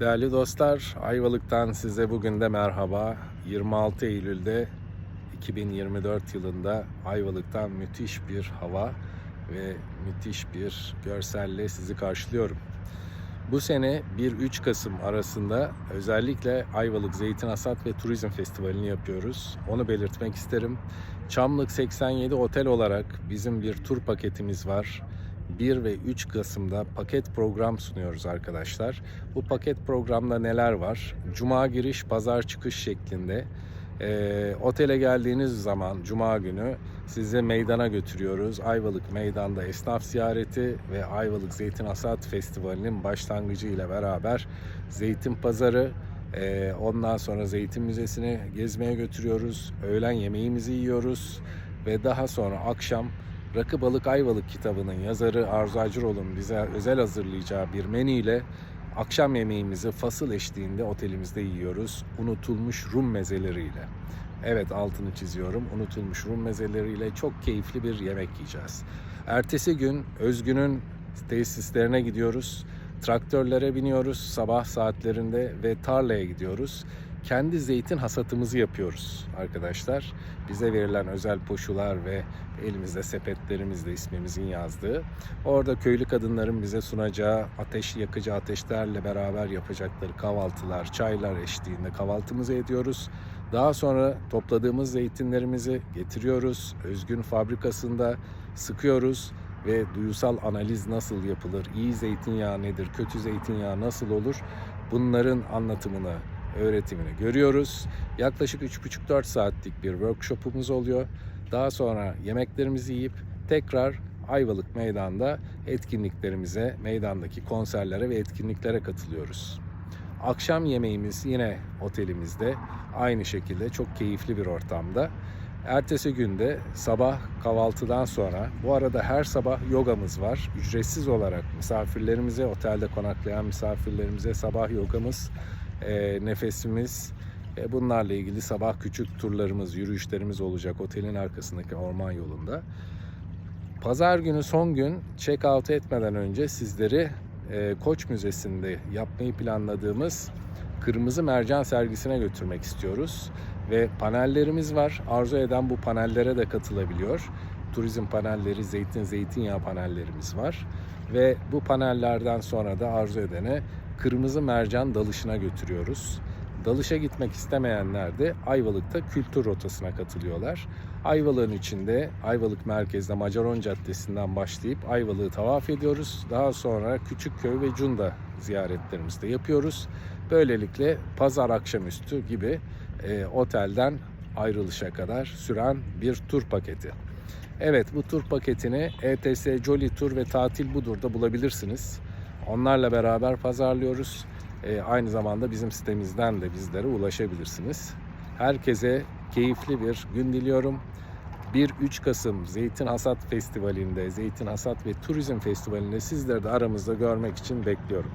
Değerli dostlar, Ayvalık'tan size bugün de merhaba. 26 Eylül'de 2024 yılında Ayvalık'tan müthiş bir hava ve müthiş bir görselle sizi karşılıyorum. Bu sene 1-3 Kasım arasında özellikle Ayvalık Zeytin Hasat ve Turizm Festivali'ni yapıyoruz. Onu belirtmek isterim. Çamlık 87 Otel olarak bizim bir tur paketimiz var. 1 ve 3 Kasım'da paket program sunuyoruz arkadaşlar. Bu paket programda neler var? Cuma giriş, pazar çıkış şeklinde. Ee, otele geldiğiniz zaman Cuma günü sizi meydana götürüyoruz. Ayvalık Meydan'da esnaf ziyareti ve Ayvalık Zeytin Hasat Festivali'nin başlangıcı ile beraber Zeytin Pazarı, ee, ondan sonra Zeytin Müzesi'ni gezmeye götürüyoruz. Öğlen yemeğimizi yiyoruz ve daha sonra akşam Rakı Balık Ayvalık kitabının yazarı Arzu Acıroğlu'nun bize özel hazırlayacağı bir menü ile akşam yemeğimizi fasıl eşliğinde otelimizde yiyoruz. Unutulmuş Rum mezeleriyle. Evet altını çiziyorum. Unutulmuş Rum mezeleriyle çok keyifli bir yemek yiyeceğiz. Ertesi gün Özgün'ün tesislerine gidiyoruz. Traktörlere biniyoruz sabah saatlerinde ve tarlaya gidiyoruz. Kendi zeytin hasatımızı yapıyoruz arkadaşlar. Bize verilen özel poşular ve elimizde sepetlerimizde ismimizin yazdığı. Orada köylü kadınların bize sunacağı ateş yakıcı ateşlerle beraber yapacakları kahvaltılar, çaylar eşliğinde kahvaltımızı ediyoruz. Daha sonra topladığımız zeytinlerimizi getiriyoruz. Özgün fabrikasında sıkıyoruz ve duyusal analiz nasıl yapılır, iyi zeytinyağı nedir, kötü zeytinyağı nasıl olur bunların anlatımını, öğretimini görüyoruz. Yaklaşık 3,5-4 saatlik bir workshopumuz oluyor. Daha sonra yemeklerimizi yiyip tekrar Ayvalık Meydan'da etkinliklerimize, meydandaki konserlere ve etkinliklere katılıyoruz. Akşam yemeğimiz yine otelimizde aynı şekilde çok keyifli bir ortamda. Ertesi günde sabah kahvaltıdan sonra bu arada her sabah yogamız var. Ücretsiz olarak misafirlerimize, otelde konaklayan misafirlerimize sabah yogamız, e, nefesimiz, e, bunlarla ilgili sabah küçük turlarımız, yürüyüşlerimiz olacak otelin arkasındaki orman yolunda. Pazar günü son gün check out etmeden önce sizleri e, Koç Müzesi'nde yapmayı planladığımız Kırmızı Mercan sergisine götürmek istiyoruz. Ve panellerimiz var. Arzu eden bu panellere de katılabiliyor. Turizm panelleri, zeytin, zeytinyağı panellerimiz var. Ve bu panellerden sonra da arzu edene Kırmızı Mercan dalışına götürüyoruz. Dalışa gitmek istemeyenler de Ayvalık'ta kültür rotasına katılıyorlar. Ayvalık'ın içinde Ayvalık merkezde Macaron Caddesi'nden başlayıp Ayvalık'ı tavaf ediyoruz. Daha sonra Küçükköy ve Cunda ziyaretlerimizi de yapıyoruz. Böylelikle pazar akşamüstü gibi e, otelden ayrılışa kadar süren bir tur paketi. Evet bu tur paketini ETS, Jolly Tur ve Tatil Budur'da bulabilirsiniz. Onlarla beraber pazarlıyoruz. E, aynı zamanda bizim sitemizden de bizlere ulaşabilirsiniz. Herkese keyifli bir gün diliyorum. 1-3 Kasım Zeytin Hasat Festivali'nde, Zeytin Hasat ve Turizm Festivali'nde sizleri de aramızda görmek için bekliyorum.